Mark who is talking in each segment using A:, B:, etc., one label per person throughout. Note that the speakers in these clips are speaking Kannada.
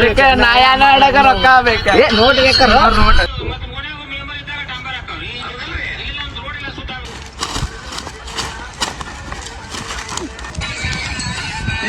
A: ಬೇಕ ನಾಯಾನ ಆಡಕ ರೊಕ್ಕ ಬೇಕ?
B: ಏ ನೋಟ್ ಬೇಕಾರ?
A: ನೋಟ್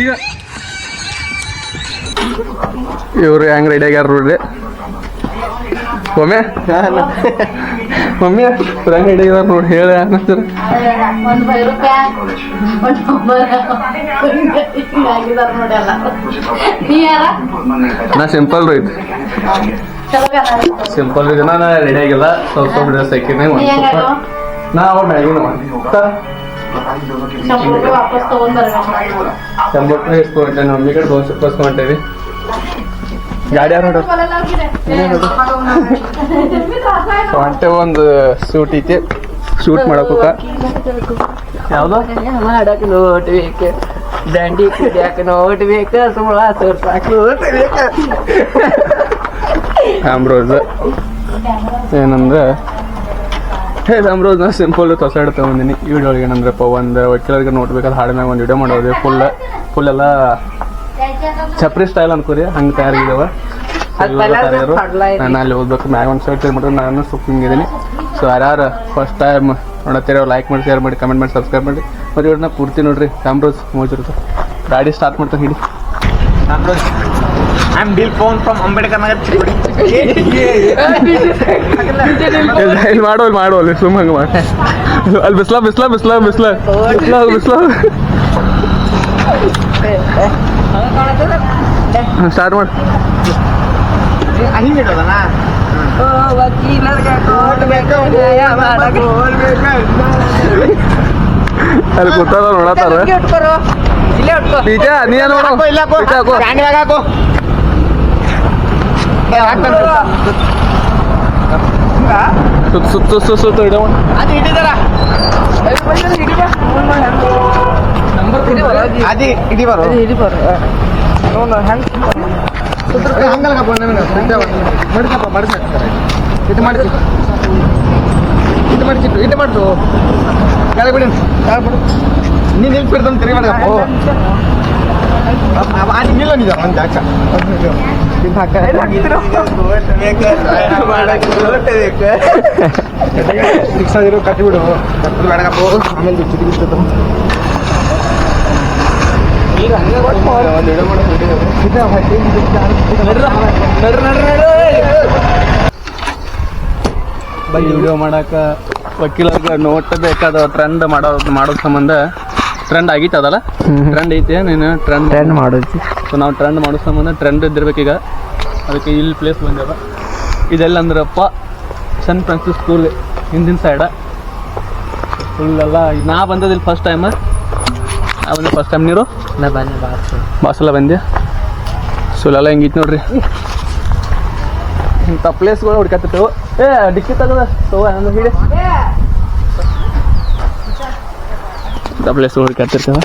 C: ಈಗ ಇವ್ರು ಹೆಂಗ್ ರೆಡಿ ಆಗ್ಯಾರ ನೋಡ್ರಿ. ಒಮ್ಮೆ? ಮಮ್ಮಿ ಹೆಂಗ್ ಆಗ್ಯಾರ ನೋಡಿ ಹೇಳಿ ಅನ್ನಿಸ್ತಾರ
D: ಒಂದು ಬೈ ರೂಪಾಯಿ ಒಂದು ಆಗಿದಾರ ನೋಡಿ ನೀ ಯಾರ
C: ನಾ ಸಿಂಪಲ್ ರೀ ಸಿಂಪಲ್ ರೀ ನಾ ರೆಡಿ ಆಗಿಲ್ಲ ಸ್ವಲ್ಪ ಸ್ವಲ್ಪ ಡ್ರೆಸ್ ಹಾಕಿನಿ
D: ನೀ
C: ಅವ್ರ ಮ್ಯಾಗಿನ
D: ರೂಪಾಯಿ
C: ಶಂಬರ್ ಇಸ್ಕೊಂಡೆ ನಮ್ಮ ಮಮ್ಮಿ ಕಡೆ ದೋಸೆ ಇಸ್ಕೊಂಡೇವಿ ಗಾಡಿ ಯಾರು ಹೊಂಟೆ ಒಂದು ಸೂಟ್ ಐತಿ. ಶೂಟ್ ಮಾಡಕ್ ಹೋಗ ಯಾವ್ದು?
A: ಮಾಡಕ್ ನೋಟ್ ಬೇಕು ದಂಡಿ ಕುಡಿಯಕ್ ನೋಟ್ ಬೇಕು ಸುಳ ತೋರ್ಸಾಕ ನೋಟ್ ಬೇಕ
C: ಆಮ್ರೋಸ್. ಏನಂದ್ರೆ ಹೇ ಆಮ್ರೋಸ್ ನಾ ಸಿಂಪಲ್ ತೊಸಾಡ್ ತಗೊಂಡಿನಿ ವಿಡಿಯೋ ಒಳಗೆ ಏನಂದ್ರಪ್ಪ ಒಂದು ವಕೀಲರಿಗೆ ನೋಡ್ಬೇಕಾದ್ರೆ ಹಾಡಿನಾಗ ಒಂದು ವಿಡಿಯೋ ಮಾಡೋದು ಫುಲ್ ಫುಲ್ ಎಲ್ಲ ಚಪ್ರಿ ಸ್ಟೈಲ್ ಅನ್ಕೋರಿ ಹಂಗೆ ತಯಾರಿದವ ನಾನು ಅಲ್ಲಿ ಹೋಗ್ಬೇಕು ಮ್ಯಾಗ ಒಂದು ಶರ್ಟ್ ಮಾಡ್ರೆ ನಾನು ಸುಖ ಹಿಂಗಿದ್ದೀನಿ. ಸೊ ಯಾರ್ಯಾರು ಫಸ್ಟ್ ಟೈಮ್ ನೋಡತ್ತೀರ ಲೈಕ್ ಮಾಡಿ ಶೇರ್ ಮಾಡಿ ಕಮೆಂಟ್ ಮಾಡಿ ಸಬ್ಸ್ಕ್ರೈಬ್ ಮಾಡಿ. ಮತ್ತು ಇವ್ರನ್ನ ಪೂರ್ತಿ ನೋಡ್ರಿ. ಕ್ಯಾಮ್ರೋಸ್ ಮೋಜಿರುತ್ತೆ ಗಾಡಿ ಸ್ಟಾರ್ಟ್ ಮಾಡ್ತಾ ಹಿಡಿ.
B: ಐ ಆಮ್ ಬಿಲ್ ಫೋನ್ ಫ್ರಮ್ ಅಂಬೇಡ್ಕರ್ ನಗರ್
C: ಇಲ್ಲ ಇಲ್ಲಿ ಮಾಡೋ ಇಲ್ಲಿ ಮಾಡೋ ಅಲ್ಲಿ ಸುಮ್ಮ ಹಂಗೆ ಮಾಡಿ. ಅಲ್ಲಿ ಬಿಸ್ಲಾ ಬಿಸ್ಲಾ ಬಿಸ್ಲ ಬಿಸ್ಲ. ಬಿಸ್ಲ ಬಿಸ್ಲ. ಸ್ಟಾರ್ಟ್ ಮಾಡಿ. ಅಲ್ಲಿ ಕೂತಾರ ನೋಡತ್ತಾರ ಬೀಜ ನೀ ನೋಡು?
B: ಹಾಕೋ
C: ಸುತ್ತ. ಸುತ್ತ ಸುತ್ತ ಸುತ್ತ ಇಡೋ.
B: ಅದು ಹಿಡಿದಾರ ಅದಿ ಇಡಿ ಬರೋ. ಹಂಗಲ್ಲ ಮಡಿಸಪ್ಪ ಮಡ್ಕ ಇದು ಮಾಡಿ ಇದು ಮಾಡಿಸಿಟ್ಟು ಇದು ಮಾಡ್ತು ಕೆಳಗೆ ಬಿಡಿ. ಕೆಳಗೆ ಬಿಡು. ನೀನು ನಿಲ್ಸಿ ಬಿಡ್ತಾನೆ ತಿರುಗಿ ಮಾಡಪ್ಪ ಅದು ನಿಲ್ಲ ನಿಜ ಒಂದು ಇದು ಹಾಕ ಫಿಕ್ಸ್ ಆಗಿರೋ ಕಟ್ಟಿಬಿಡು. ಕಟ್ಟಿ ಬೇಡಗಪ್ಪ ಆಮೇಲೆ ಬಿಡ್ತದ
C: ಬೈ ವಿಡಿಯೋ ಮಾಡಾಕ. ವಕೀಲರ್ಗ ನೋಟ್ ಬೇಕಾದ ಟ್ರೆಂಡ್ ಮಾಡೋ ಮಾಡೋ ಸಂಬಂಧ ಟ್ರೆಂಡ್ ಆಗಿತ್ತು ಅದಲ್ಲ? ಟ್ರೆಂಡ್ ಐತಿ ನೀನು ಟ್ರೆಂಡ್
A: ಟ್ರೆಂಡ್ ಮಾಡೋದು.
C: ಸೊ ನಾವು ಟ್ರೆಂಡ್ ಮಾಡೋ ಸಂಬಂಧ ಟ್ರೆಂಡ್ ಇದ್ದಿರ್ಬೇಕೀಗ. ಅದಕ್ಕೆ ಇಲ್ಲಿ ಪ್ಲೇಸ್ ಬಂದ್ಯಾವ ಇದೆಲ್ಲ ಅಂದ್ರಪ್ಪ ಸನ್ ಫ್ರಾನ್ಸಿಸ್ ಸ್ಕೂಲ್ ಹಿಂದಿನ ಸೈಡ ಫುಲ್ ಎಲ್ಲ ನಾ ಬಂದದಿಲ್ಲ ಫಸ್ಟ್ ಟೈಮ್ ಬಂದ ಫಸ್ಟ್ ಟೈಮ್ ನೀರು?
A: ನಾ ಬನ್ನಿ ಬಾಸ್
C: ಬಾಸೆಲ್ಲ ಬಂದೆ ಸೊ ಇಲ್ಲೆಲ್ಲ ಹೆಂಗಿತ್ತು ನೋಡ್ರಿ? ಇಂಥ ಪ್ಲೇಸ್ಗಳು ಹುಡ್ಕತ್ತಿರ್ತೇವೆ. ಏ ಡಿಕ್ಕಿ ತಗದ ತಗೋ ಅಂದ್ರೆ ಹಿಡಿ. ಇಂಥ ಪ್ಲೇಸ್ಗಳು ಹುಡ್ಕತ್ತಿರ್ತೇವೆ.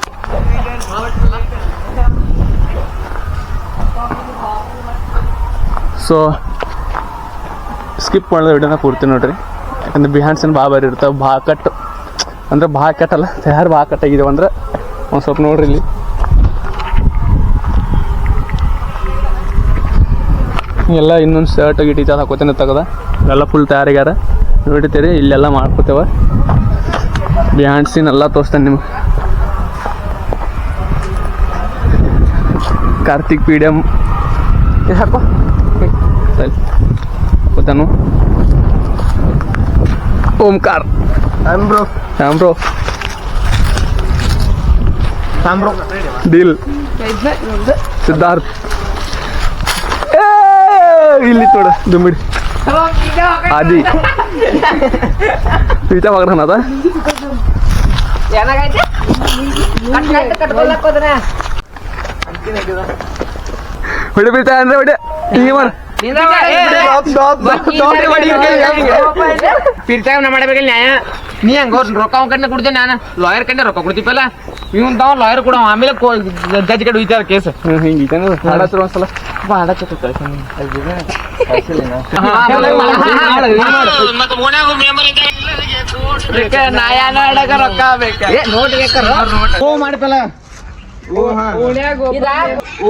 C: ಸೊ ಸ್ಕಿಪ್ ಮಾಡಿದ ವಿಡಿಯೋನ ಪೂರ್ತಿ ನೋಡ್ರಿ. ಯಾಕಂದ್ರೆ ಬಿಹಾಂಡ್ಸ್ ಏನು ಭಾಳ ಬಾರಿ ಇರ್ತಾವೆ ಭಾಳ ಕಟ್. ಅಂದ್ರೆ ಭಾಳ ಕಟ್ಟಲ್ಲ ತಯಾರು ಭಾಳ ಕಟ್ಟಾಗಿದ್ದೇವೆ ಅಂದ್ರೆ ಒಂದು ಸ್ವಲ್ಪ ನೋಡ್ರಿ ಇಲ್ಲಿ. ಎಲ್ಲ ಇನ್ನೊಂದು ಶರ್ಟ್ ಗಿಟ್ಟಿ ಇದು ಹಾಕೋತೇನೆ ತೆಗದ. ಎಲ್ಲ ಫುಲ್ ತಯಾರಿಗಾರ. ನೋಡಿತೀರಿ ಇಲ್ಲೆಲ್ಲ ಮಾಡ್ಕೋತೇವ. ಬ್ಯಾಂಡ್ ಸೀನ್ ಎಲ್ಲ ತೋರಿಸ್ತೇನೆ ನಿಮ್ಗೆ. ಕಾರ್ತಿಕ್ ಪಿ ಡಿ ಎಂ ಹಾಕೋ ಸರಿ. ಹಾಕೋತಾನು. ಓಂಕಾರ್.
B: ಬ್ರೋ
C: ಶ್ಯಾಮ್ ಬ್ರೋ
B: ಸಾಂಬ್ರೋ
C: ಡೀಲ್ ಸಿದ್ಧಾರ್ಥ್ ಏ, ಇಲ್ಲಿ ನೋಡ ದುಮ್ಮಿಡಿ ಆದಿ. ಈತ ಮಗನ ಅದ?
A: ಏನಾಗೈತೆ? ಕಟ್ ಕಟ್ ಕಟ್ಕೊಳಕ್ ಹೋದ್ರೆ
C: ಹೊಡಿ ಬೀಳ್ತಾ ಅಂದ್ರೆ ಹೊಡಿ. ಹಿಂಗೆ ಮಾಡ
B: ಪಿರ್ಚಾಗ ನಾ ಮಾಡಬೇಕಿಲ್ಲ ನ್ಯಾಯ ನೀ ಹಂಗ ರೊಕ್ಕ ಅವ್ನ ಕಡೆ ಕೊಡ್ತೇನೆ ನಾನು ಲಾಯರ್ ಕಡೆ ರೊಕ್ಕ ಕೊಡ್ತೀಪಲ್ಲ ಇವನ್ ತಾವ ಲಾಯರ್ ಕೊಡ ಆಮೇಲೆ ಜಡ್ಜ್ ಕಡೆ ಹೋಯ್ತಾರ ಕೇಸ್
C: ಒಂದ್ಸಲ
A: ರೊಕ್ಕ ಬೇಕ
B: ಓ ಮಾಡ್ತಲ್ಲ ಓ ಓ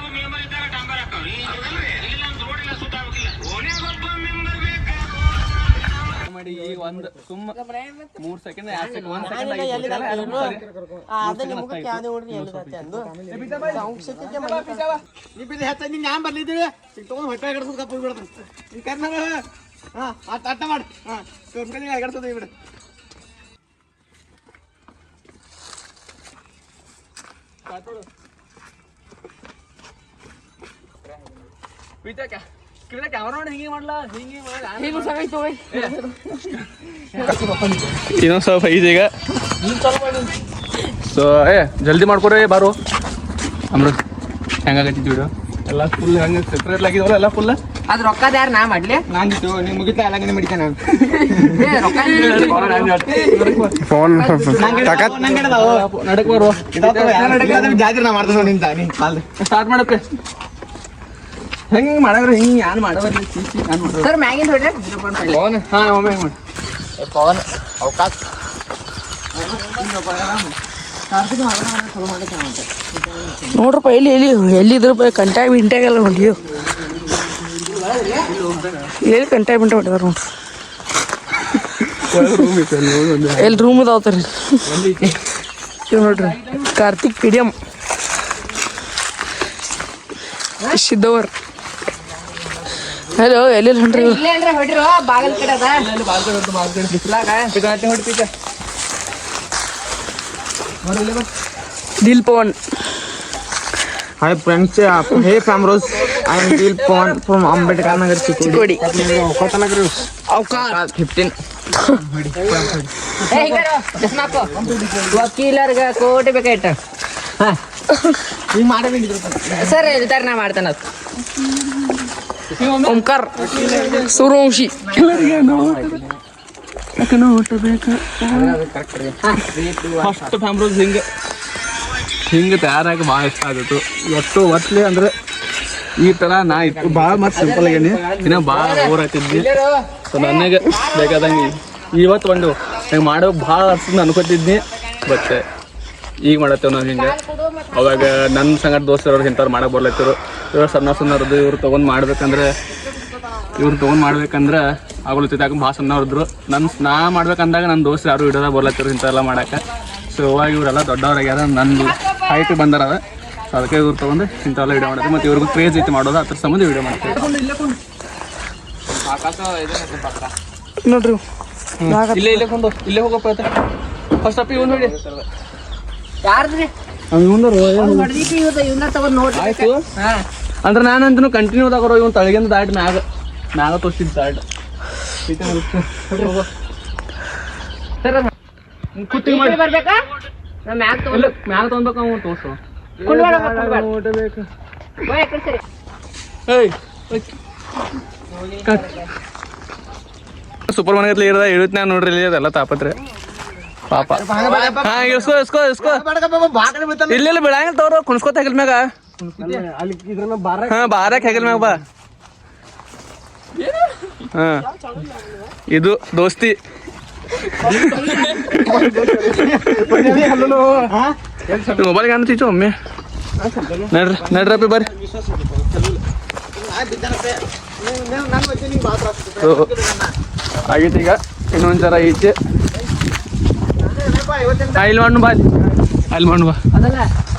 C: ಮಾಡಿ ಈಗ ಒಂದು ಸುಮ್ಮ ಮೂರ್ ಸೆಕೆಂಡ್ ಎರಡು ಸೆಕೆಂಡ್ ಒಂದ್ ಸೆಕೆಂಡ್ ಕ್ಯಾಮ್ರಾ ನೋಡಿ ಹಿಂಗೆ ಮಾಡ್ಲಾ? ಹಿಂಗೆ ಇನ್ನೊಂದು ಸ್ವಲ್ಪ ಐದು ಈಗ. ಸೊ ಏ ಜಲ್ದಿ ಮಾಡ್ಕೊಡ್ರಿ ಬಾರು. ಅಮೃತ್ ಹೆಂಗಾಗತ್ತಿತ್ತು ಬಿಡು ಎಲ್ಲ ಫುಲ್ ಹಂಗೆ ಸೆಪ್ರೇಟ್ ಆಗಿದವಲ್ಲ ಎಲ್ಲ ಫುಲ್
B: ಅದ್ ರೊಕ್ಕದ ಯಾರು ನಾ ಮಾಡ್ಲಿ?
E: ಫೋನ್
C: ನಡಕ್. ಕಾಲ್ ಸ್ಟಾರ್ಟ್ ಮಾಡಕ್ಕೆ ಹೆಂಗೆ ಹಿಂಗೆ ಮಾಡವ್ರಿ ಹಿಂಗೆ ಯಾರು ಮಾಡವ್ರಿ ನಾನು
B: ಸರ್ ಮ್ಯಾಗಿಂದ ಹೊಡ್ರಿ.
C: ಪವನ್ ಹಾಂ ಒಮ್ಮೆ ಹಿಂಗೆ ಮಾಡಿ
B: ಪವನ್ ಅವಕಾಶ.
F: ನೋಡ್ರಪ್ಪ ಎಲ್ಲಿ ಎಲ್ಲಿ ಎಲ್ಲಿದ್ರಪ್ಪ ಕಂಟಾಯ ಬಿಂಟ್ಯಾಗೆಲ್ಲ ನೋಡಿ. ಎಲ್ಲಿ ಕಂಟಾಯ ಬಿಂಟ ಹೊಡಿದಾರ ನೋಡ್ರಿ. ಎಲ್ಲಿ ರೂಮ್ ಇದಾವತ್ರಿ ಇವ್ ನೋಡ್ರಿ ಕಾರ್ತಿಕ್ ಪಿ ಡಿ ಎಂ. ಸಿದ್ದವರ್ ಹಲೋ ಎಲ್ಲಿ ಹೊಂಟ್ರಿ? ಇವ್ರು?
B: ಇಲ್ಲೇ ಅಂದ್ರೆ ಹೊಡಿರೋ ಬಾಗಲ್ ಕಡೆ ಅದ. ಬಿಸ್ಲಾಗ
F: Dil Pavan.
E: Hi friends hey ಫ್ಯಾಮ್ರೋಸ್ I am Dil Pavan from Ambedkar Nagar Chikkodi.
F: Chikkodi
B: ಅವಕಾಶ ಫಿಫ್ಟೀನ್ ವಕೀಲರ್ಗ ಕೋಟಿ ಬೇಕಾಯ್ತ. ಸರ್ ಹೇಳ್ತಾರೆ ನಾ ಮಾಡ್ತಾನ.
F: ಓಂಕಾರ್. ಸೂರ್ಯವಂಶಿ.
C: ಫಸ್ಟ್ ಫ್ಯಾಮ್ರೋಸ್ ಹಿಂಗೆ. ಹಿಂಗೆ ತಯಾರಾಗಿ ಭಾಳ ಇಷ್ಟ ಆಗಿತ್ತು ಎಷ್ಟು ಒಟ್ಲಿ ಅಂದ್ರೆ ಈ ಥರ ನಾ ಇತ್ತು. ಭಾಳ ಮತ್ತು ಸಿಂಪಲ್ ಆಗೇನಿ. ಇನ್ನ ಭಾಳ ಬೋರ್ ಆಗ್ತಿದ್ವಿ ಸೊ ನನಗೆ ಬೇಕಾದಂಗೆ ಇವತ್ತು ಒಂದು ಹಿಂಗೆ ಮಾಡೋ ಭಾಳ ಅರ್ಸದ್ ಅನ್ಕೋತಿದ್ನಿ. ಬಟ್ ಈಗ ಮಾಡತ್ತೇವೆ ನಾವು ಹಿಂಗೆ. ಅವಾಗ ನನ್ನ ಸಂಗಡ ದೋಸ್ತರವ್ರು ಇಂಥವ್ರು ಮಾಡಕ್ಕೆ ಬರ್ಲತ್ತಿರು ಇವ್ರು ಸಣ್ಣ ಸಣ್ಣವ್ರದ್ದು ಇವ್ರು ತೊಗೊಂಡು ಮಾಡ್ಬೇಕಂದ್ರೆ ಇವ್ರು ತೊಗೊಂಡು ಮಾಡ್ಬೇಕಂದ್ರೆ ಆಗೋಲ್ತೈತೆ ಯಾಕೆ ಭಾಳ ಸಣ್ಣವ್ರದ್ರು. ನನ್ನ ನಾ ಮಾಡ್ಬೇಕಂದಾಗ ನನ್ನ ದೋಸ್ತ್ರು ಯಾರು ಇಡೋದ ಬರ್ಲತ್ತಿರು ಇಂಥವೆಲ್ಲ ಮಾಡಕ್ಕೆ. ಸೊ ಅವಾಗ ಇವರೆಲ್ಲ ದೊಡ್ಡವ್ರಾಗ್ಯಾರ. ನಂದು ಹೈಟ್ ಬಂದಾರ ಸೊ ಅದಕ್ಕೆ ಇವ್ರು ತೊಗೊಂಡು ಇಂಥವೆಲ್ಲ ವಿಡಿಯೋ ಮಾಡೋದು ಮತ್ತು ಇವ್ರಿಗೂ ಕ್ರೇಜ್ ಐತಿ ಮಾಡೋದು. ಅದ್ರ ಸಂಬಂಧ ವಿಡಿಯೋ ಮಾಡ್ತೀವಿ.
F: ನೋಡ್ರಿ.
C: ಇಲ್ಲೇ ಇಲ್ಲೇ ಕೊಂಡು ಇಲ್ಲೇ ಹೋಗಪ್ಪ ಫಸ್ಟ್ ಅಪ್ಪ ಇವನು ನೋಡಿ.
B: ಯಾರ್ದ್ರಿ? ಇವನ್ನ ತಗೊಂಡ್ ನೋಡ್ರಿ
C: ಆಯ್ತು. ಅಂದ್ರೆ ನಾನಂತೂ ಕಂಟಿನ್ಯೂ ಅದಾಗರೋ ಇವನು ತಳಗಿಂದ ದಾಟ್ ಮ್ಯಾಗ ಮ್ಯಾಗ ತೋರಿಸಿದ್ ದಾಟ್ ಮಾಡಿ
B: ಬರ್ಬೇಕಾ ಮ್ಯಾಗ್ ತಗೊಂಡ್
C: ಇಲ್ಲ ಮ್ಯಾಗ ತೊಗೊಂಡ್ಬೇಕು ಅವ್ನು ತೋರ್ಸು. ಸೂಪರ್ ಮಾರ್ಕೆಟ್ ಇರದ ಇಳುತ್ ನಾನು ನೋಡ್ರಿ ಇಲ್ಲಿ ಅದೆಲ್ಲ ತಾಪತ್ರೆ ಪಾಪ ಹಾ ಇಸ್ಕೋ ಇಸ್ಕೋ ಇಸ್ಕೋ ಇಲ್ಲ ಬಿಡಂಗಿಲ್ಲ ತೋರು ಕುಣ್ಸ್ಕೋತ ಹೆಗಲ್ ಮ್ಯಾಗ ಹಾ ಬಾರಕ್ ಹೆಗಲ್ ಮ್ಯಾಗ ಬಾ. ಹಾ. ಇದು ದೋಸ್ತಿ. ಮೊಬೈಲ್ ಚೀಚು ಒಮ್ಮೆ. ನಡ್ರಿ ನಡ್ರಪ್ಪಿ ಬರ್ರಿ. ಆಗೈತಿ ಈಗ. ಇನ್ನೊಂದ್ ಜರ ಈಚೆ. ಐಲ್ ಮಣ್ಣು ಮಾಡು ಬಾ ಅಲ್ಲಿ. ಮಣ್ಣು ಬಾ.
B: ಬಾ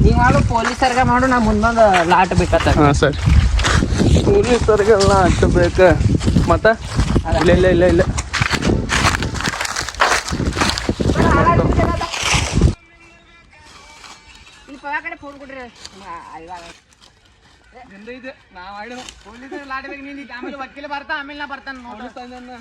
B: ಪೊಲೀಸ್ ಮಾಡು ಪೊಲೀಸರ್ಗ ಮಾಡು ನಾ ಮುಂದೊಂದು ಲಾಟ್ ಬೇಕತ್ತ
C: ಹಾಂ ಸರಿ. ಪೊಲೀಸರಿಗೆಲ್ಲ ಹಚ್ಚಬೇಕು ಮತ್ತ? ಇಲ್ಲ ಇಲ್ಲ ಇಲ್ಲ ಇಲ್ಲ.
B: ಕಡೆ ಫೋನ್ ಕೊಡ್ರಿ.
E: ಲಾಟ್ ಬೇಕು ನೀನು ಆಮೇಲೆ ವಕೀಲ ಬರ್ತಾ ಆಮೇಲೆ ನಾ ಬರ್ತಾನೆ ನೋಡು.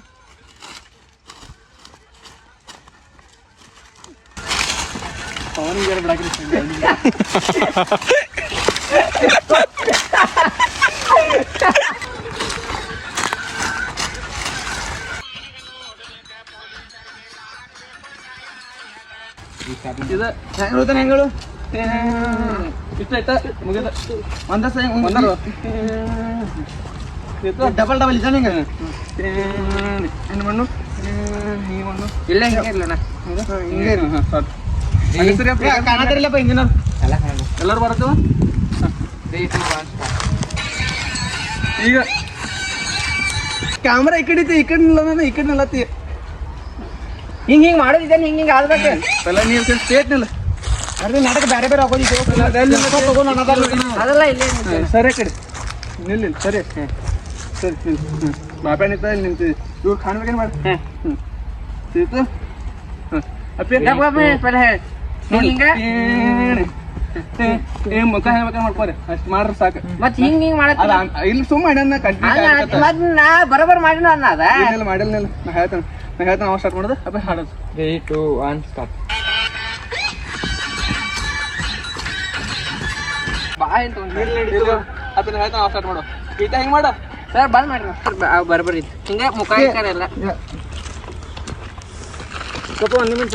C: ಇದು
E: ಹೆಂಗಳು
C: ಇಷ್ಟ ಆಯ್ತಾ ಮುಗಿದ
B: ಒಂದ ಡಬಲ್ ಡಬಲ್ ಇದ್ದಾನೆ ನಿಂಗೆ
C: ಹೆಣ್ಣು ಮಣ್ಣು ಈ ಮಣ್ಣು
A: ಇಲ್ಲ ಹಿಂಗೆ ಇರ್ಲಣ್ಣ
C: ಹಿಂಗೆ ಇರು ಹಾಂ ಸಾಕು
B: ಕಾಣತಿರ್ಲಪ್ಪ ಇಂಜಿನಿಯರ್
C: ಎಲ್ಲರೂ ಬರತ್ತು ಈಗ ಕ್ಯಾಮ್ರಾ ಈ ಕಡೆ ಈ ಕಡೆ ನಿಲ್ಲ ಈ ಕಡೆ ನಿಲ್ಲತ್ತಿ
A: ಹಿಂಗೆ ಹಿಂಗೆ ಮಾಡೋದಿದೆ ಹಿಂಗೆ ಹಿಂಗೆ ಆಡ್ಬೇಕು
C: ಎಲ್ಲ ನೀವು ಸ್ಟೇಟ್ ನಿಲ್ಲ
B: ಅರ್ಧ ನಾಟಕ ಬೇರೆ ಬೇರೆ
A: ಅದೆಲ್ಲ ಇಲ್ಲೇ
C: ಸರಿ ಕಡೆ ನಿಲ್ಲ ಸರಿ ಸರಿ ನಿಲ್ ಬಾಪ ನಿಂತ ಇಲ್ಲಿ ನಿಂತಿದ್ದೆ ಇವ್ರು ಕಾಣ್ಬೇಕೇನು ಮಾಡಿ ಹ್ಞೂ ಸೀತು ಹಾಂ ಅಪ್ಪಿ ಏ ಮುಖ ಹೇಳ್ಬೇಕಂತ ಮಾಡ್ಕೋರಿ ಅಷ್ಟ್ ಮಾಡ್ರಿ ಸಾಕು.
A: ಮತ್ ಹಿಂಗ್ ಹಿಂಗ್ ಮಾಡತ್
C: ಅಲ್ಲ ಇಲ್ಲಿ ಸುಮ್ಮ ಮಾಡ್ಯಾನ ಕಂಟಿನ್ಯೂ
A: ಮತ್ ನಾ ಬರೋಬರ್ ಮಾಡಿನ ಅನ್ನ ಅದ?
C: ಏನಿಲ್ಲ ಮಾಡಿಲ್ಲ ನಾ ಹೇಳ್ತೇನೆ. ನಾ ಹೇಳ್ತೇನೆ ಅವ ಸ್ಟಾರ್ಟ್ ಮಾಡೋದು ಅಪ್ಪ ಹಾಡೋದು.
A: ತ್ರೀ ಟೂ ಒನ್ ಸ್ಟಾಪ್ ಬಾ ಅಂತ
C: ಹೇಳ್ತೇನೆ ಅವ ಸ್ಟಾರ್ಟ್ ಮಾಡು. ಈಟ ಹೆಂಗ್ ಮಾಡ.
A: ಸರ್ ಬಂದ್ ಮಾಡಿ ಬರಬರಿ ಹಿಂಗ ಮುಖ ಎಲ್ಲ.
B: ಸ್ವಲ್ಪ ಒಂದು ನಿಮಿಷ.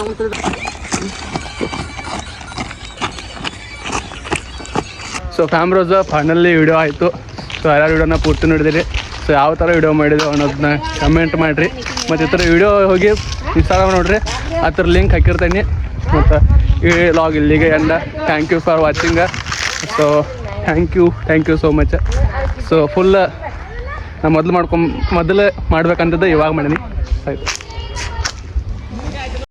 C: ಸೊ ಫ್ಯಾಮ್ರೋಸ್ ಫೈನಲ್ಲಿ ವಿಡಿಯೋ ಆಯಿತು. ಸೊ ಯಾರು ವಿಡಿಯೋನ ಪೂರ್ತಿ ನೋಡಿದಿರಿ. ಸೊ ಯಾವ ಥರ ವಿಡಿಯೋ ಮಾಡಿದೆ ಅನ್ನೋದನ್ನ ಕಮೆಂಟ್ ಮಾಡಿರಿ. ಮತ್ತು ಈ ಥರ ವಿಡಿಯೋ ಹೋಗಿ ಇನ್ಸ್ಟಾಗ್ರಾಮ್ ನೋಡಿರಿ. ಆ ಥರ ಲಿಂಕ್ ಹಾಕಿರ್ತೀನಿ. ಮತ್ತು ಈ ಲಾಗ್ ಇಲ್ಲಿಗೆ end thank you for watching so thank you thank you so much so full ನಾನು ಮೊದಲು ಮಾಡ್ಕೊಂಬ ಮೊದಲು ಮಾಡ್ಬೇಕಂತದ್ದು ಇವಾಗ ಮಾಡೀನಿ. ಆಯ್ತು